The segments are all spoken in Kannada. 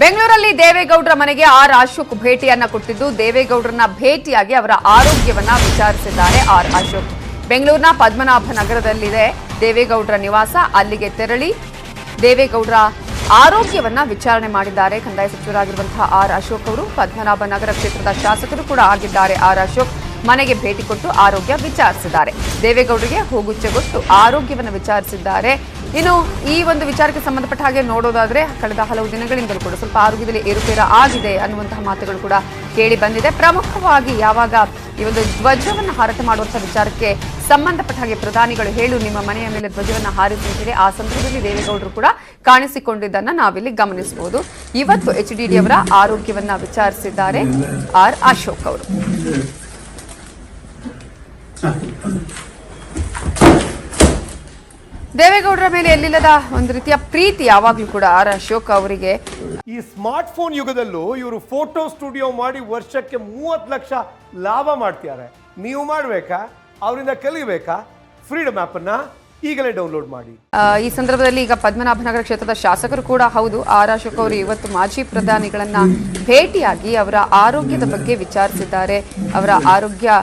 ಬೆಂಗಳೂರಲ್ಲಿ ದೇವೇಗೌಡರ ಮನೆಗೆ ಆರ್ ಅಶೋಕ್ ಭೇಟಿಯನ್ನ ಕೊಟ್ಟಿದ್ದು, ದೇವೇಗೌಡರನ್ನ ಭೇಟಿಯಾಗಿ ಅವರ ಆರೋಗ್ಯವನ್ನ ವಿಚಾರಿಸಿದ್ದಾರೆ ಆರ್ ಅಶೋಕ್. ಬೆಂಗಳೂರಿನ ಪದ್ಮನಾಭ ನಗರದಲ್ಲಿದೆ ದೇವೇಗೌಡರ ನಿವಾಸ, ಅಲ್ಲಿಗೆ ತೆರಳಿ ದೇವೇಗೌಡರ ಆರೋಗ್ಯವನ್ನ ವಿಚಾರಣೆ ಮಾಡಿದ್ದಾರೆ. ಕಂದಾಯ ಸಚಿವರಾಗಿರುವಂತಹ ಆರ್ ಅಶೋಕ್ ಅವರು ಪದ್ಮನಾಭ ನಗರ ಕ್ಷೇತ್ರದ ಶಾಸಕರು ಕೂಡ ಆಗಿದ್ದಾರೆ ಆರ್ ಅಶೋಕ್. ಮನೆಗೆ ಭೇಟಿ ಕೊಟ್ಟು ಆರೋಗ್ಯ ವಿಚಾರಿಸಿದ್ದಾರೆ. ದೇವೇಗೌಡರಿಗೆ ಹೋಗುಚ್ಚೆಗೊಟ್ಟು ಆರೋಗ್ಯವನ್ನು ವಿಚಾರಿಸಿದ್ದಾರೆ. ಇನ್ನು ಈ ಒಂದು ವಿಚಾರಕ್ಕೆ ಸಂಬಂಧಪಟ್ಟ ಹಾಗೆ ನೋಡೋದಾದ್ರೆ ಕಳೆದ ಹಲವು ದಿನಗಳಿಂದಲೂ ಕೂಡ ಸ್ವಲ್ಪ ಆರೋಗ್ಯದಲ್ಲಿ ಏರುಪೇರ ಆಗಿದೆ ಅನ್ನುವಂತಹ ಮಾತುಗಳು ಕೂಡ ಕೇಳಿ ಬಂದಿದೆ. ಪ್ರಮುಖವಾಗಿ ಯಾವಾಗ ಈ ಒಂದು ಧ್ವಜವನ್ನು ಹಾರಾಟ ಮಾಡುವಂತಹ ವಿಚಾರಕ್ಕೆ ಸಂಬಂಧಪಟ್ಟ ಹಾಗೆ ಪ್ರಧಾನಿಗಳು ಹೇಳು, ನಿಮ್ಮ ಮನೆಯ ಮೇಲೆ ಧ್ವಜವನ್ನು ಹಾರಿಸಿದರೆ ಆ ಸಂದರ್ಭದಲ್ಲಿ ದೇವೇಗೌಡರು ಕೂಡ ಕಾಣಿಸಿಕೊಂಡಿದ್ದನ್ನ ನಾವಿಲ್ಲಿ ಗಮನಿಸಬಹುದು. ಇವತ್ತು ಎಚ್ ಡಿ ಅವರ ಆರೋಗ್ಯವನ್ನ ವಿಚಾರಿಸಿದ್ದಾರೆ ಆರ್ ಅಶೋಕ್ ಅವರು. ದೇವೇಗೌಡರ ಮೇಲೆ ಎಲ್ಲಿಲ್ಲದ ಒಂದು ರೀತಿಯ ಪ್ರೀತಿ ಯಾವಾಗಲೂ ಕೂಡ ಆರ್ ಅಶೋಕ್ ಅವರಿಗೆ. ಈ ಸ್ಮಾರ್ಟ್ ಫೋನ್ ಯುಗದಲ್ಲೂ ಇವರು ಫೋಟೋ ಸ್ಟುಡಿಯೋ ಮಾಡಿ ವರ್ಷಕ್ಕೆ ಮೂವತ್ತು ಲಕ್ಷ ಲಾಭ ಮಾಡ್ತಿದ್ದಾರೆ. ನೀವು ಮಾಡಬೇಕಾ? ಅವರಿಂದ ಕಲಿಬೇಕಾ? ಫ್ರೀಡಮ್ ಆ್ಯಪನ್ನ ಈಗಲೇ ಡೌನ್ಲೋಡ್ ಮಾಡಿ. ಈ ಸಂದರ್ಭದಲ್ಲಿ ಈಗ ಪದ್ಮನಾಭನಗರ ಕ್ಷೇತ್ರದ ಶಾಸಕರು ಕೂಡ ಹೌದು. ಆರ್ ಅಶೋಕ್ ಅವರು ಇವತ್ತು ಮಾಜಿ ಪ್ರಧಾನಿಗಳನ್ನ ಭೇಟಿಯಾಗಿ ಅವರ ಆರೋಗ್ಯದ ಬಗ್ಗೆ ವಿಚಾರಿಸಿದ್ದಾರೆ. ಅವರ ಆರೋಗ್ಯದ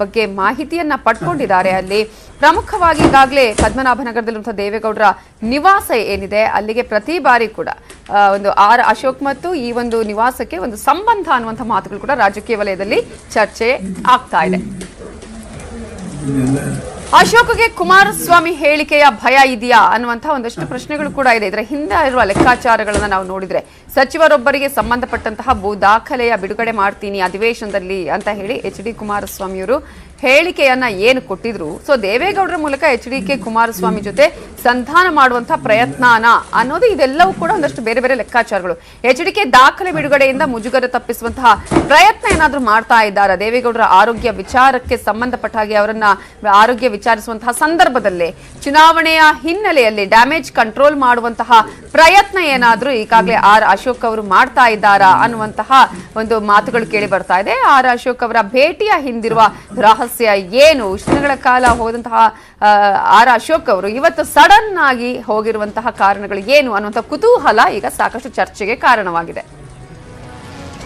ಬಗ್ಗೆ ಮಾಹಿತಿಯನ್ನ ಪಡ್ಕೊಂಡಿದ್ದಾರೆ. ಅಲ್ಲಿ ಪ್ರಮುಖವಾಗಿ ಈಗಾಗಲೇ ಪದ್ಮನಾಭನಗರದಲ್ಲಿರುವಂತಹ ದೇವೇಗೌಡರ ನಿವಾಸ ಏನಿದೆ, ಅಲ್ಲಿಗೆ ಪ್ರತಿ ಬಾರಿ ಕೂಡ ಒಂದು ಆರ್ ಅಶೋಕ್ ಮತ್ತು ಈ ಒಂದು ನಿವಾಸಕ್ಕೆ ಒಂದು ಸಂಬಂಧ ಅನ್ನುವಂಥ ಮಾತುಗಳು ಕೂಡ ರಾಜಕೀಯ ವಲಯದಲ್ಲಿ ಚರ್ಚೆ ಆಗ್ತಾ ಇದೆ. ಅಶೋಕ್ಗೆ ಕುಮಾರಸ್ವಾಮಿ ಹೇಳಿಕೆಯ ಭಯ ಇದೆಯಾ ಅನ್ನುವಂತಹ ಒಂದಷ್ಟು ಪ್ರಶ್ನೆಗಳು ಕೂಡ ಇದೆ. ಇದರ ಹಿಂದೆ ಇರುವ ಲೆಕ್ಕಾಚಾರಗಳನ್ನು ನಾವು ನೋಡಿದ್ರೆ, ಸಚಿವರೊಬ್ಬರಿಗೆ ಸಂಬಂಧಪಟ್ಟಂತಹ ಭೂ ದಾಖಲೆಯ ಬಿಡುಗಡೆ ಮಾಡ್ತೀನಿ ಅಧಿವೇಶನದಲ್ಲಿ ಅಂತ ಹೇಳಿ ಎಚ್ ಡಿ ಕುಮಾರಸ್ವಾಮಿಯವರು ಹೇಳಿಕೆಯನ್ನ ಏನು ಕೊಟ್ಟಿದ್ರು? ಸೊ ದೇವೇಗೌಡರ ಮೂಲಕ ಎಚ್ ಡಿ ಕೆ ಕುಮಾರಸ್ವಾಮಿ ಜೊತೆ ಸಂಧಾನ ಮಾಡುವಂತಹ ಪ್ರಯತ್ನನ ಅನ್ನೋದು ಇದೆಲ್ಲವೂ ಕೂಡ ಒಂದಷ್ಟು ಬೇರೆ ಬೇರೆ ಲೆಕ್ಕಾಚಾರಗಳು. ಎಚ್ ಡಿ ಕೆ ದಾಖಲೆ ಬಿಡುಗಡೆಯಿಂದ ಮುಜುಗರ ತಪ್ಪಿಸುವಂತಹ ಪ್ರಯತ್ನ ಏನಾದ್ರೂ ಮಾಡ್ತಾ ಇದ್ದಾರಾ? ದೇವೇಗೌಡರ ಆರೋಗ್ಯ ವಿಚಾರಕ್ಕೆ ಸಂಬಂಧಪಟ್ಟ ಹಾಗೆ ಅವರನ್ನ ಆರೋಗ್ಯ ವಿಚಾರಿಸುವಂತಹ ಸಂದರ್ಭದಲ್ಲಿ ಚುನಾವಣೆಯ ಹಿನ್ನೆಲೆಯಲ್ಲಿ ಡ್ಯಾಮೇಜ್ ಕಂಟ್ರೋಲ್ ಮಾಡುವಂತಹ ಪ್ರಯತ್ನ ಏನಾದ್ರೂ ಈಗಾಗಲೇ ಆರ್ ಅಶೋಕ್ ಅವರು ಮಾಡ್ತಾ ಇದ್ದಾರಾ ಅನ್ನುವಂತಹ ಒಂದು ಮಾತುಗಳು ಕೇಳಿ ಬರ್ತಾ ಇದೆ. ಆರ್ ಅಶೋಕ್ ಅವರ ಭೇಟಿಯ ಹಿಂದಿರುವ ರಹಸ್ಯ ಏನು? ಇಷ್ಟು ದಿನಗಳ ಕಾಲ ಹೋದಂತಹ ಆರ್ ಅಶೋಕ್ ಅವರು ಇವತ್ತು ಸಡನ್ ಆಗಿ ಹೋಗಿರುವಂತಹ ಕಾರಣಗಳು ಏನು ಅನ್ನುವಂಥ ಕುತೂಹಲ ಈಗ ಸಾಕಷ್ಟು ಚರ್ಚೆಗೆ ಕಾರಣವಾಗಿದೆ.